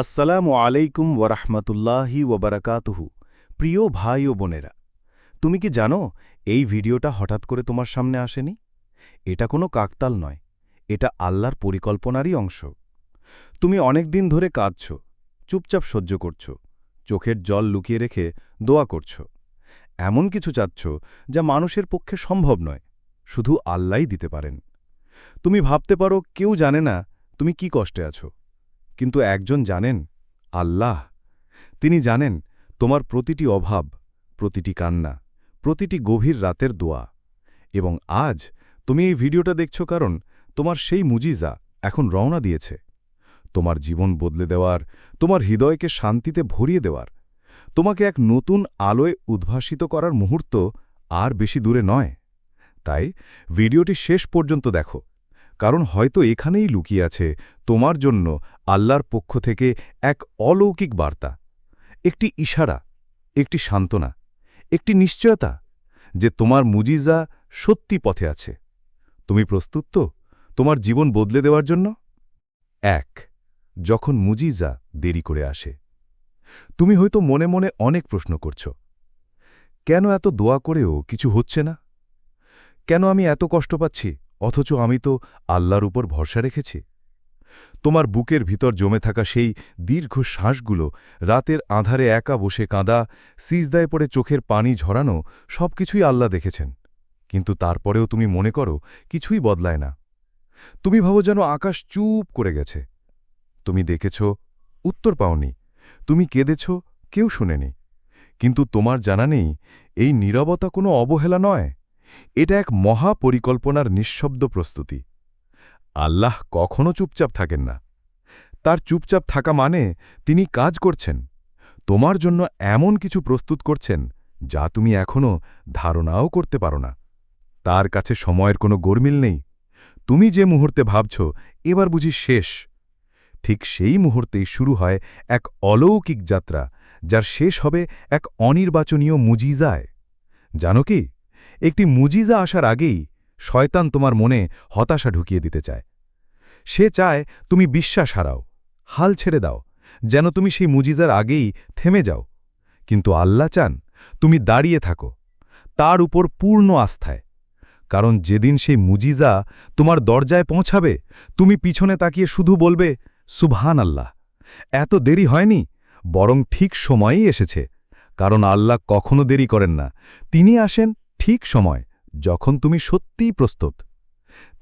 আসসালামু আলাইকুম ওরহমতুল্লাহি ওবরাকাতুহু প্রিয় ভাই ও বোনেরা, তুমি কি জানো এই ভিডিওটা হঠাৎ করে তোমার সামনে আসেনি? এটা কোনো কাকতাল নয়, এটা আল্লাহর পরিকল্পনারই অংশ। তুমি অনেক দিন ধরে কাঁদছ, চুপচাপ সহ্য করছ, চোখের জল লুকিয়ে রেখে দোয়া করছ। এমন কিছু চাচ্ছ যা মানুষের পক্ষে সম্ভব নয়, শুধু আল্লাহই দিতে পারেন। তুমি ভাবতে পারো কেউ জানে না তুমি কি কষ্টে আছো। কিন্তু একজন জানেন, আল্লাহ। তিনি জানেন, তোমার প্রতিটি অভাব, প্রতিটি কান্না, প্রতিটি গভীর রাতের দোয়া। এবং আজ তুমি এই ভিডিওটা দেখছ কারণ তোমার সেই মুজিজা এখন রওনা দিয়েছে। তোমার জীবন বদলে দেওয়ার, তোমার হৃদয়কে শান্তিতে ভরিয়ে দেওয়ার, তোমাকে এক নতুন আলোয় উদ্ভাসিত করার মুহূর্ত আর বেশি দূরে নয়। তাই ভিডিওটি শেষ পর্যন্ত দেখো। কারণ হয়তো এখানেই লুকিয়ে আছে তোমার জন্য আল্লাহর পক্ষ থেকে এক অলৌকিক বার্তা। একটি ইশারা, একটি সান্ত্বনা, একটি নিশ্চয়তা যে তোমার মুজিজা সত্যি পথে আছে। তুমি প্রস্তুত তো তোমার জীবন বদলে দেওয়ার জন্য? এক, যখন মুজিজা দেরি করে আসে, তুমি হয়তো মনে মনে অনেক প্রশ্ন করছ, কেন এত দোয়া করেও কিছু হচ্ছে না? কেন আমি এত কষ্ট পাচ্ছি? অথচ আমি তো আল্লাহর উপর ভরসা রেখেছি। তোমার বুকের ভিতর জমে থাকা সেই দীর্ঘ শ্বাসগুলো, রাতের আধারে একা বসে কাঁদা, সিজদায় পড়ে চোখের পানি ঝরানো, সবকিছুই আল্লাহ দেখেছেন। কিন্তু তারপরেও তুমি মনে করো, কিছুই বদলায় না। তুমি ভাবো যেন আকাশ চুপ করে গেছে। তুমি দেখেছ, উত্তর পাওনি। তুমি কেঁদেছ, কেউ শুনেনি। কিন্তু তোমার জানা নেই, এই নীরবতা কোনো অবহেলা নয়। এটা এক মহা পরিকল্পনার নিঃশব্দ প্রস্তুতি। আল্লাহ কখনো চুপচাপ থাকেন না। তার চুপচাপ থাকা মানে তিনি কাজ করছেন। তোমার জন্য এমন কিছু প্রস্তুত করছেন যা তুমি এখনও ধারণাও করতে পারো না। তার কাছে সময়ের কোনো গরমিল নেই। তুমি যে মুহূর্তে ভাবছ, এবার বুঝি শেষ। ঠিক সেই মুহূর্তেই শুরু হয় এক অলৌকিক যাত্রা, যার শেষ হবে এক অনির্বাচনীয় মুজিজায়। জানো কি? একটি মুজিজা আসার আগেই শয়তান তোমার মনে হতাশা ঢুকিয়ে দিতে চায়। সে চায় তুমি বিশ্বাস হারাও, হাল ছেড়ে দাও, যেন তুমি সেই মুজিজার আগেই থেমে যাও। কিন্তু আল্লাহ চান তুমি দাঁড়িয়ে থাকো, তার উপর পূর্ণ আস্থায়। কারণ যেদিন সেই মুজিজা তোমার দরজায় পৌঁছাবে, তুমি পিছনে তাকিয়ে শুধু বলবে সুবহান আল্লাহ এত দেরি হয়নি, বরং ঠিক সময়েই এসেছে, কারণ আল্লাহ কখনো দেরি করেন না। তিনি আসেন ঠিক সময় যখন তুমি সত্যিই প্রস্তুত।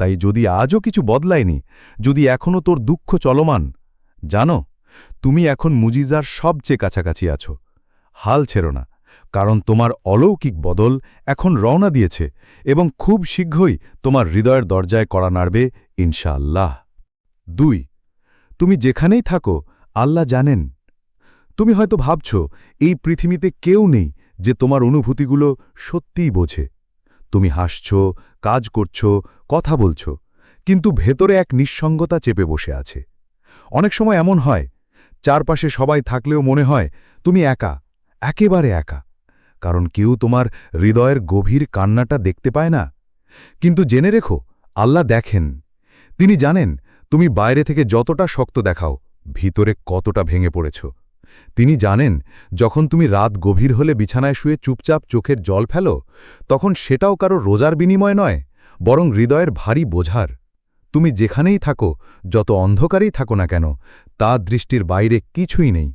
তাই যদি আজও কিছু বদলায়নি, যদি এখনও তোর দুঃখ চলমান, জানো, তুমি এখন মুজিজার সবচেয়ে কাছাকাছি আছো। হাল ছেড়ো না, কারণ তোমার অলৌকিক বদল এখন রওনা দিয়েছে এবং খুব শীঘ্রই তোমার হৃদয়ের দরজায় করা নাড়বে, ইনশাআল্লাহ। দুই, তুমি যেখানেই থাকো, আল্লাহ জানেন। তুমি হয়তো ভাবছ, এই পৃথিবীতে কেউ নেই যে তোমার অনুভূতিগুলো সত্যিই বোঝে। তুমি হাসছ, কাজ করছ, কথা বলছ, কিন্তু ভেতরে এক নিঃসঙ্গতা চেপে বসে আছে। অনেক সময় এমন হয়, চারপাশে সবাই থাকলেও মনে হয় তুমি একা, একেবারে একা। কারণ কেউ তোমার হৃদয়ের গভীর কান্নাটা দেখতে পায় না। কিন্তু জেনে রেখো, আল্লাহ দেখেন। তিনি জানেন, তুমি বাইরে থেকে যতটা শক্ত দেখাও, ভিতরে কতটা ভেঙে পড়েছ। তিনি জানেন, যখন তুমি রাত গভীর হলে বিছানায় শুয়ে চুপচাপ চোখের জল ফেলো, তখন সেটাও কারও রোজার বিনিময় নয়, বরং হৃদয়ের ভারী বোঝার। তুমি যেখানেই থাকো, যত অন্ধকারেই থাকো না কেন, তা দৃষ্টির বাইরে কিছুই নেই।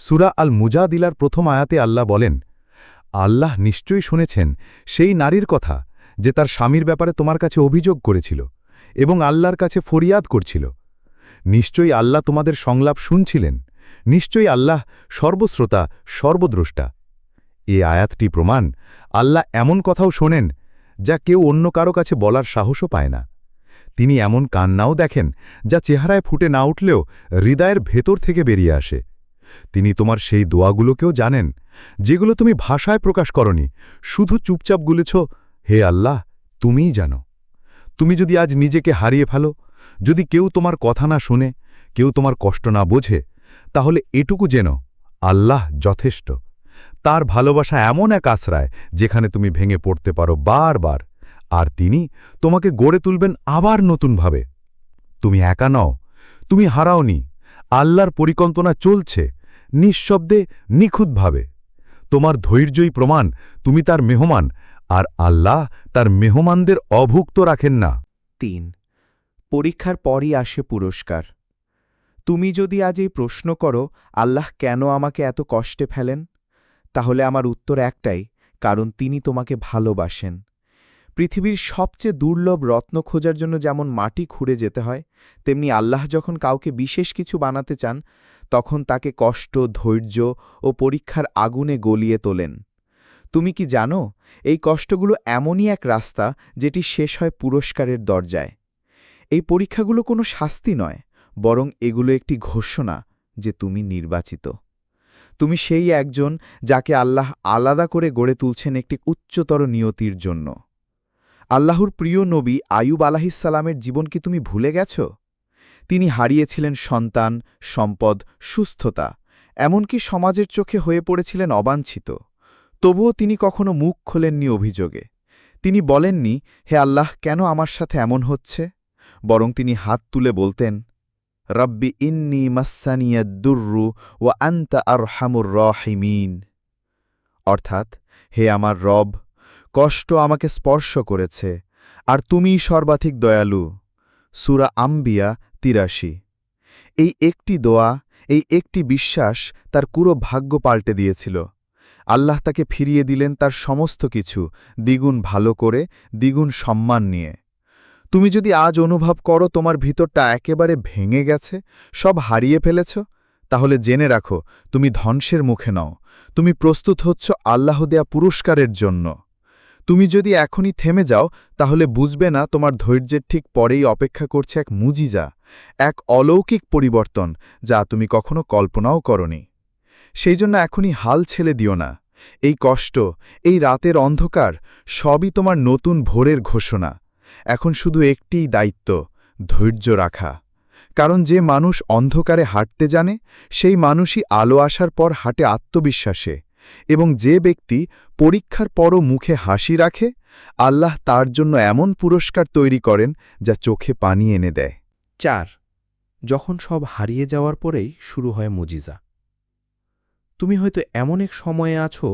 সুরা আল মুজাদিলার প্রথম আয়াতে আল্লাহ বলেন, আল্লাহ নিশ্চয়ই শুনেছেন সেই নারীর কথা যে তার স্বামীর ব্যাপারে তোমার কাছে অভিযোগ করেছিল এবং আল্লাহর কাছে ফরিয়াদ করছিল। নিশ্চয়ই আল্লাহ তোমাদের সংলাপ শুনছিলেন। নিশ্চয়ই আল্লাহ সর্বশ্রোতা, সর্বদ্রষ্টা। এ আয়াতটি প্রমাণ, আল্লাহ এমন কথাও শোনেন, যা কেউ অন্য কারও কাছে বলার সাহসও পায় না। তিনি এমন কান্নাও দেখেন, যা চেহারায় ফুটে না উঠলেও হৃদয়ের ভেতর থেকে বেরিয়ে আসে। তিনি তোমার সেই দোয়াগুলোকেও জানেন, যেগুলো তুমি ভাষায় প্রকাশ করনি, শুধু চুপচাপ গুলেছ, হে আল্লাহ, তুমিই জানো। তুমি যদি আজ নিজেকে হারিয়ে ফেলো, যদি কেউ তোমার কথা না শুনে, কেউ তোমার কষ্ট না বোঝে তাহলে এটুকু যেন আল্লাহ যথেষ্ট। তার ভালোবাসা এমন এক আশ্রায় যেখানে তুমি ভেঙে পড়তে পারো বারবার, আর তিনি তোমাকে গড়ে তুলবেন আবার নতুনভাবে। তুমি একা নও, তুমি হারাওনি, আল্লাহর পরিকল্পনা চলছে, নিঃশব্দে, নিখুঁতভাবে। তোমার ধৈর্যই প্রমাণ, তুমি তার মেহমান, আর আল্লাহ তার মেহমানদের অভুক্ত রাখেন না। তিন, পরীক্ষার পরই আসে পুরস্কার। তুমি যদি আজ এই প্রশ্ন করো, আল্লাহ কেন আমাকে এত কষ্টে ফেলেন? তাহলে আমার উত্তর একটাই, কারণ তিনি তোমাকে ভালোবাসেন। পৃথিবীর সবচেয়ে দুর্লভ রত্ন খোঁজার জন্য যেমন মাটি খুঁড়ে যেতে হয়, তেমনি আল্লাহ যখন কাউকে বিশেষ কিছু বানাতে চান, তখন তাকে কষ্ট, ধৈর্য ও পরীক্ষার আগুনে গলিয়ে তোলেন। তুমি কি জানো, এই কষ্টগুলো এমনই এক রাস্তা যেটি শেষ হয় পুরস্কারের দরজায়। এই পরীক্ষাগুলো কোনো শাস্তি নয়। বরং এগুলো একটি ঘোষণা যে তুমি নির্বাচিত। তুমি সেই একজন যাকে আল্লাহ আলাদা করে গড়ে তুলছেন একটি উচ্চতর নিয়তির জন্য। আল্লাহর প্রিয় নবী আয়ুব আলাহিসাল্লামের জীবন কি তুমি ভুলে গেছ? তিনি হারিয়েছিলেন সন্তান, সম্পদ, সুস্থতা, এমনকি সমাজের চোখে হয়ে পড়েছিলেন অবাঞ্ছিত। তবুও তিনি কখনো মুখ খোলেননি অভিযোগে। তিনি বলেননি, হে আল্লাহ, কেন আমার সাথে এমন হচ্ছে? বরং তিনি হাত তুলে বলতেন রব্বি ইন্নি মাসানিয়াদ্দুর্রু ও আন্তা আর হামুর রহিমিন। অর্থাৎ, হে আমার রব, কষ্ট আমাকে স্পর্শ করেছে, আর তুমিই সর্বাধিক দয়ালু। সুরা আম্বিয়া তিরাশি। এই একটি দোয়া, এই একটি বিশ্বাস তার পুরো ভাগ্য পাল্টে দিয়েছিল। আল্লাহ তাকে ফিরিয়ে দিলেন তার সমস্ত কিছু, দ্বিগুণ ভালো করে, দ্বিগুণ সম্মান নিয়ে। তুমি যদি আজ অনুভব করো তোমার ভিতরটা একেবারে ভেঙে গেছে, সব হারিয়ে ফেলেছ, তাহলে জেনে রাখো, তুমি ধ্বংসের মুখে নও। তুমি প্রস্তুত হচ্ছ আল্লাহ দেয়া পুরস্কারের জন্য। তুমি যদি এখনই থেমে যাও, তাহলে বুঝবে না তোমার ধৈর্যের ঠিক পরেই অপেক্ষা করছে এক মুজিজা, এক অলৌকিক পরিবর্তন যা তুমি কখনো কল্পনাও করনি। সেই জন্য এখনই হাল ছেড়ে দিও না। এই কষ্ট, এই রাতের অন্ধকার, সবই তোমার নতুন ভোরের ঘোষণা। এখন শুধু একটিই দায়িত্ব, ধৈর্য রাখা। কারণ যে মানুষ অন্ধকারে হাঁটতে জানে, সেই মানুষই আলো আসার পর হাঁটে আত্মবিশ্বাসে এবং যে ব্যক্তি পরীক্ষার পরও মুখে হাসি রাখে, আল্লাহ তার জন্য এমন পুরস্কার তৈরি করেন যা চোখে পানি এনে দেয়। চার, যখন সব হারিয়ে যাওয়ার পরেই শুরু হয় মুজিজা। তুমি হয়তো এমন এক সময়ে আছো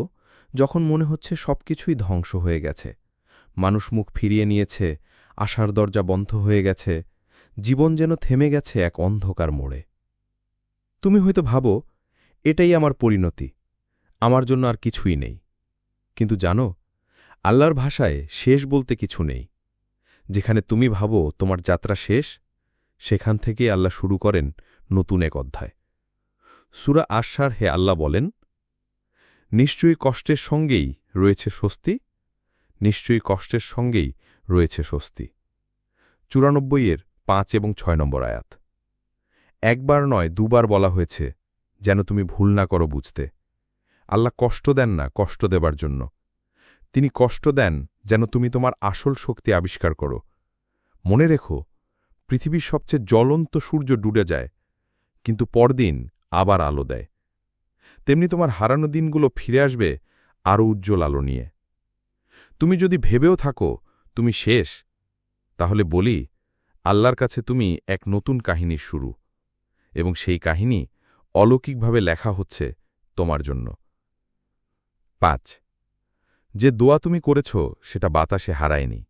যখন মনে হচ্ছে সবকিছুই ধ্বংস হয়ে গেছে। মানুষ মুখ ফিরিয়ে নিয়েছে, আশার দরজা বন্ধ হয়ে গেছে, জীবন যেন থেমে গেছে এক অন্ধকার মোড়ে। তুমি হয়তো ভাবো, এটাই আমার পরিণতি, আমার জন্য আর কিছুই নেই। কিন্তু জানো, আল্লাহর ভাষায় শেষ বলতে কিছু নেই। যেখানে তুমি ভাবো তোমার যাত্রা শেষ, সেখান থেকে আল্লাহ শুরু করেন নতুন এক অধ্যায়। সুরা আশার হে আল্লাহ বলেন, নিশ্চয়ই কষ্টের সঙ্গেই রয়েছে স্বস্তি নিশ্চয়ই কষ্টের সঙ্গেই রয়েছে স্বস্তি। চুরানব্বইয়ের পাঁচ এবং ছয় নম্বর আয়াত। একবার নয়, দুবার বলা হয়েছে, যেন তুমি ভুল না করো বুঝতে। আল্লাহ কষ্ট দেন না, কষ্ট দেবার জন্য। তিনি কষ্ট দেন যেন তুমি তোমার আসল শক্তি আবিষ্কার করো। মনে রেখো, পৃথিবীর সবচেয়ে জ্বলন্ত সূর্য ডুবে যায়, কিন্তু পরদিন আবার আলো দেয়। তেমনি তোমার হারানো দিনগুলো ফিরে আসবে আরও উজ্জ্বল আলো নিয়ে। তুমি যদি ভেবেও থাকো, তুমি শেষ। তাহলে বলি, আল্লাহর কাছে তুমি এক নতুন কাহিনীর শুরু, এবং সেই কাহিনী অলৌকিকভাবে লেখা হচ্ছে তোমার জন্য। পাঁচ, যে দোয়া তুমি করেছ, সেটা বাতাসে হারায়নি।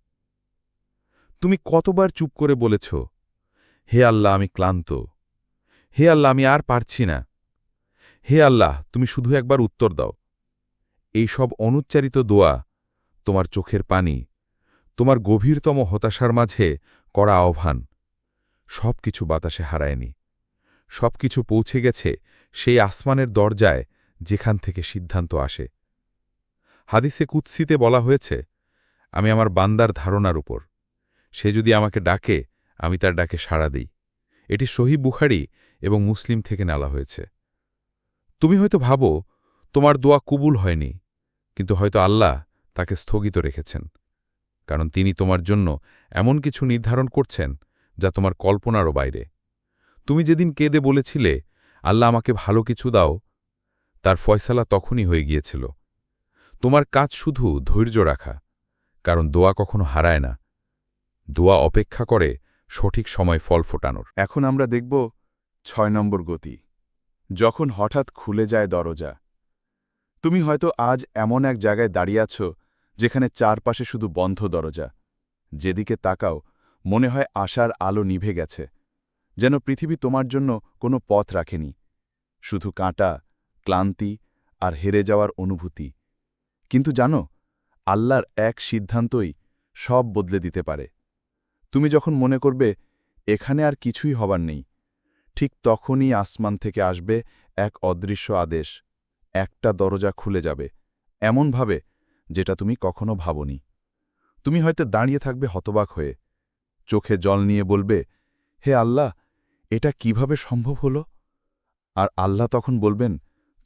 তুমি কতবার চুপ করে বলেছ, হে আল্লাহ, আমি ক্লান্ত। হে আল্লাহ, আমি আর পারছি না। হে আল্লাহ, তুমি শুধু একবার উত্তর দাও। এই সব অনুচ্চারিত দোয়া তোমার চোখের পানি, তোমার গভীরতম হতাশার মাঝে করা আহ্বান। সব কিছু বাতাসে হারায়নি। সব কিছু পৌঁছে গেছে সেই আসমানের দরজায় যেখান থেকে সিদ্ধান্ত আসে। হাদিসে কুৎসিতে বলা হয়েছে, আমি আমার বান্দার ধারণার উপর। সে যদি আমাকে ডাকে, আমি তার ডাকে সাড়া দিই। এটি সহি বুখারি এবং মুসলিম থেকে নালা হয়েছে। তুমি হয়তো ভাবো, তোমার দোয়া কুবুল হয়নি, কিন্তু হয়তো আল্লাহ তাকে স্থগিত রেখেছেন, কারণ তিনি তোমার জন্য এমন কিছু নির্ধারণ করছেন যা তোমার কল্পনারও বাইরে। তুমি যেদিন কেঁদে বলেছিলে, আল্লাহ আমাকে ভালো কিছু দাও, তার ফয়সালা তখনই হয়ে গিয়েছিল। তোমার কাজ শুধু ধৈর্য রাখা, কারণ দোয়া কখনো হারায় না। দোয়া অপেক্ষা করে সঠিক সময় ফল ফোটানোর। এখন আমরা দেখব ছয় নম্বর গতি। যখন হঠাৎ খুলে যায় দরজা, তুমি হয়তো আজ এমন এক জায়গায় দাঁড়িয়ে আছো যেখানে চারপাশে শুধু বন্ধ দরজা। যেদিকে তাকাও, মনে হয় আশার আলো নিভে গেছে। যেন পৃথিবী তোমার জন্য কোনো পথ রাখেনি। শুধু কাঁটা, ক্লান্তি আর হেরে যাওয়ার অনুভূতি। কিন্তু জানো, আল্লাহর এক সিদ্ধান্তই সব বদলে দিতে পারে। তুমি যখন মনে করবে, এখানে আর কিছুই হবার নেই, ঠিক তখনই আসমান থেকে আসবে এক অদৃশ্য আদেশ। একটা দরজা খুলে যাবে। এমনভাবে যেটা তুমি কখনো ভাবনি। তুমি হয়তো দাঁড়িয়ে থাকবে হতবাক হয়ে। চোখে জল নিয়ে বলবে, হে আল্লাহ, এটা কীভাবে সম্ভব হলো? আর আল্লাহ তখন বলবেন,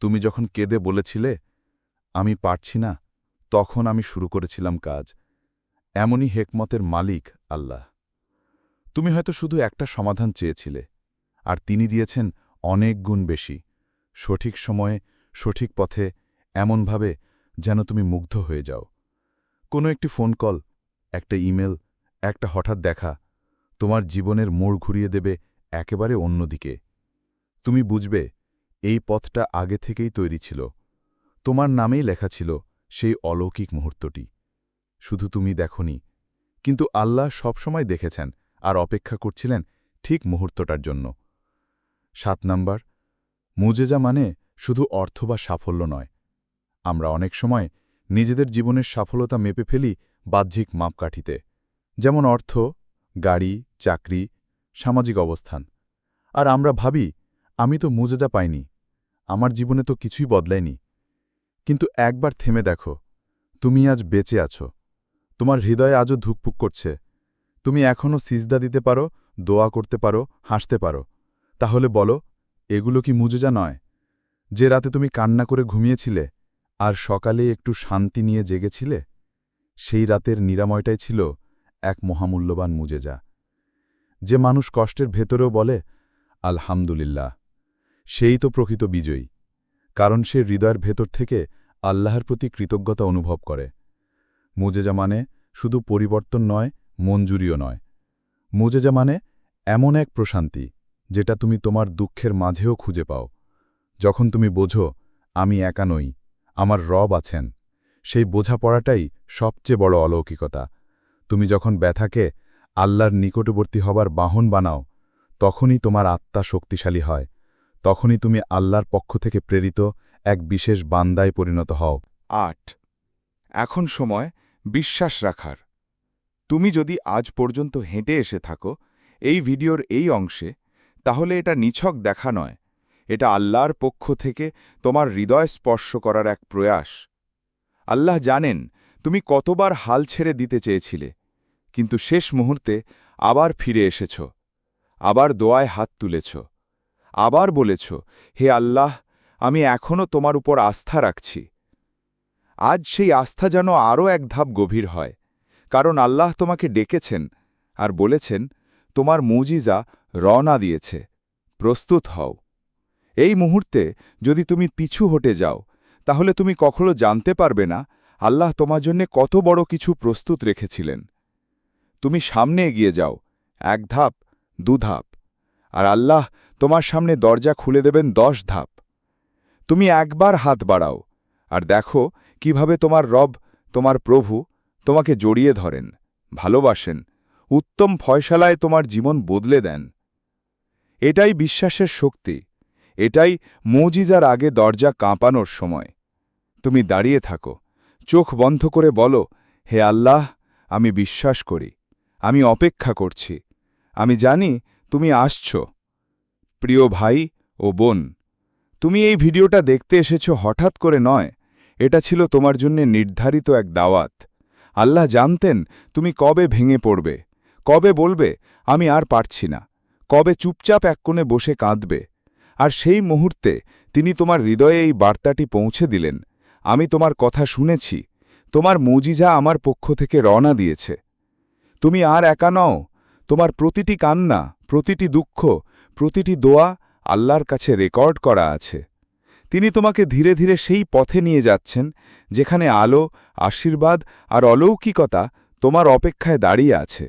তুমি যখন কেঁদে বলেছিলে, আমি পারছি না, তখন আমি শুরু করেছিলাম কাজ। এমনই হেকমতের মালিক আল্লাহ। তুমি হয়তো শুধু একটা সমাধান চেয়েছিলে, আর তিনি দিয়েছেন অনেক গুণ বেশি। সঠিক সময়ে, সঠিক পথে, এমনভাবে যেন তুমি মুগ্ধ হয়ে যাও। কোনো একটি ফোন কল একটা ইমেল একটা হঠাৎ দেখা, তোমার জীবনের মোড় ঘুরিয়ে দেবে একেবারে অন্যদিকে। তুমি বুঝবে, এই পথটা আগে থেকেই তৈরি ছিল। তোমার নামেই লেখা ছিল সেই অলৌকিক মুহূর্তটি। শুধু তুমি দেখনি, কিন্তু আল্লাহ সবসময় দেখেছেন আর অপেক্ষা করছিলেন ঠিক মুহূর্তটার জন্য। সাত নাম্বার, মুজেজা মানে শুধু অর্থ বা সাফল্য নয় আমরা অনেক সময় নিজেদের জীবনের সফলতা মেপে ফেলি বাহ্যিক মাপকাঠিতে, যেমন অর্থ, গাড়ি, চাকরি, সামাজিক অবস্থান। আর আমরা ভাবি, আমি তো মুজেজা পাইনি, আমার জীবনে তো কিছুই বদলায়নি। কিন্তু একবার থেমে দেখো, তুমি আজ বেঁচে আছো। তোমার হৃদয়ে আজও ধুকপুক করছে। তুমি এখনও সিজদা দিতে পারো, দোয়া করতে পারো, হাসতে পারো। তাহলে বলো, এগুলো কি মুজেজা নয়? যে রাতে তুমি কান্না করে ঘুমিয়েছিলে আর সকালে একটু শান্তি নিয়ে জেগেছিলে? সেই রাতের নিরাময়টাই ছিল এক মহামূল্যবান মুজেজা। যে মানুষ কষ্টের ভেতরেও বলে, আলহামদুলিল্লাহ। সেই তো প্রকৃত বিজয়ী, কারণ সে হৃদয়ের ভেতর থেকে আল্লাহর প্রতি কৃতজ্ঞতা অনুভব করে। মুজেজা মানে শুধু পরিবর্তন নয়, মঞ্জুরিও নয়। মুজেজা মানে এমন এক প্রশান্তি, যেটা তুমি তোমার দুঃখের মাঝেও খুঁজে পাও। যখন তুমি বোঝো, আমি একা নই। আমার রব আছেন। সেই বোঝাপড়াটাই সবচেয়ে বড় অলৌকিকতা। তুমি যখন ব্যথাকে আল্লাহর নিকটবর্তী হবার বাহন বানাও, তখনই তোমার আত্মা শক্তিশালী হয়। তখনই তুমি আল্লাহর পক্ষ থেকে প্রেরিত এক বিশেষ বান্দায় পরিণত হও। আট। এখন সময় বিশ্বাস রাখার। তুমি যদি আজ পর্যন্ত হেঁটে এসে থাকো এই ভিডিওর এই অংশে, তাহলে এটা নিছক দেখা নয়। এটা আল্লাহর পক্ষ থেকে তোমার হৃদয় স্পর্শ করার এক প্রয়াস। আল্লাহ জানেন, তুমি কতবার হাল ছেড়ে দিতে চেয়েছিলে, কিন্তু শেষ মুহূর্তে আবার ফিরে এসেছ, আবার দোয়ায় হাত তুলেছ, আবার বলেছ, হে আল্লাহ, আমি এখনও তোমার উপর আস্থা রাখছি। আজ সেই আস্থা যেন আরও এক ধাপ গভীর হয়, কারণ আল্লাহ তোমাকে ডেকেছেন আর বলেছেন, তোমার মুজিজা রওনা দিয়েছে, প্রস্তুত হও। এই মুহূর্তে যদি তুমি পিছু হটে যাও, তাহলে তুমি কখনো জানতে পারবে না আল্লাহ তোমার জন্যে কত বড় কিছু প্রস্তুত রেখেছিলেন। তুমি সামনে এগিয়ে যাও, এক ধাপ, দু ধাপ, আর আল্লাহ তোমার সামনে দরজা খুলে দেবেন দশ ধাপ। তুমি একবার হাত বাড়াও, আর দেখো কীভাবে তোমার রব, তোমার প্রভু তোমাকে জড়িয়ে ধরেন, ভালোবাসেন, উত্তম ফয়সালায় তোমার জীবন বদলে দেন। এটাই বিশ্বাসের শক্তি। এটাই মৌজিজার আগে দরজা কাঁপানোর সময়। তুমি দাঁড়িয়ে থাকো, চোখ বন্ধ করে বলো, হে আল্লাহ, আমি বিশ্বাস করি, আমি অপেক্ষা করছি, আমি জানি তুমি আসছ। প্রিয় ভাই ও বোন, তুমি এই ভিডিওটা দেখতে এসেছ হঠাৎ করে নয়, এটা ছিল তোমার জন্য নির্ধারিত এক দাওয়াত। আল্লাহ জানতেন তুমি কবে ভেঙে পড়বে, কবে বলবে, আমি আর পারছি না, কবে চুপচাপ এক কোণে বসে কাঁদবে আর সেই মুহূর্তে তিনি তোমার হৃদয়ে এই বার্তাটি পৌঁছে দিলেন, আমি তোমার কথা শুনেছি, তোমার মুজিজা আমার পক্ষ থেকে রওনা দিয়েছে। তুমি আর একা নও, তোমার প্রতিটি কান্না, প্রতিটি দুঃখ, প্রতিটি দোয়া আল্লাহর কাছে রেকর্ড করা আছে। তিনি তোমাকে ধীরে ধীরে সেই পথে নিয়ে যাচ্ছেন, যেখানে আলো, আশীর্বাদ আর অলৌকিকতা তোমার অপেক্ষায় দাঁড়িয়ে আছে।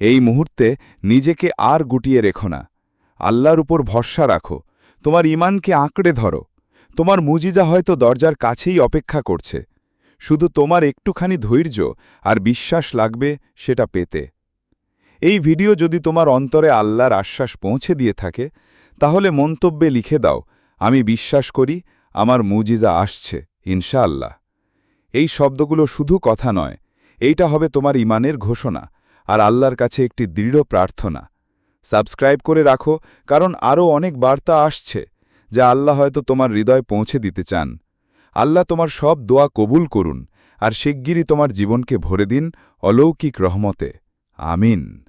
এই মুহূর্তে নিজেকে আর গুটিয়ে রেখো না। আল্লাহর উপর ভরসা রাখো। তোমার ইমানকে আঁকড়ে ধরো। তোমার মুজিজা হয়তো দরজার কাছেই অপেক্ষা করছে। শুধু তোমার একটুখানি ধৈর্য আর বিশ্বাস লাগবে সেটা পেতে। এই ভিডিও যদি তোমার অন্তরে আল্লাহর আশ্বাস পৌঁছে দিয়ে থাকে, তাহলে মন্তব্যে লিখে দাও, আমি বিশ্বাস করি, আমার মুজিজা আসছে, ইনশাআল্লাহ। এই শব্দগুলো শুধু কথা নয়, এইটা হবে তোমার ইমানের ঘোষণা আর আল্লাহর কাছে একটি দৃঢ় প্রার্থনা। সাবস্ক্রাইব করে রাখো, কারণ আরও অনেক বার্তা আসছে, যা আল্লাহ হয়তো তোমার হৃদয় পৌঁছে দিতে চান। আল্লাহ তোমার সব দোয়া কবুল করুন, আর শিগগিরই তোমার জীবনকে ভরে দিন অলৌকিক রহমতে। আমিন।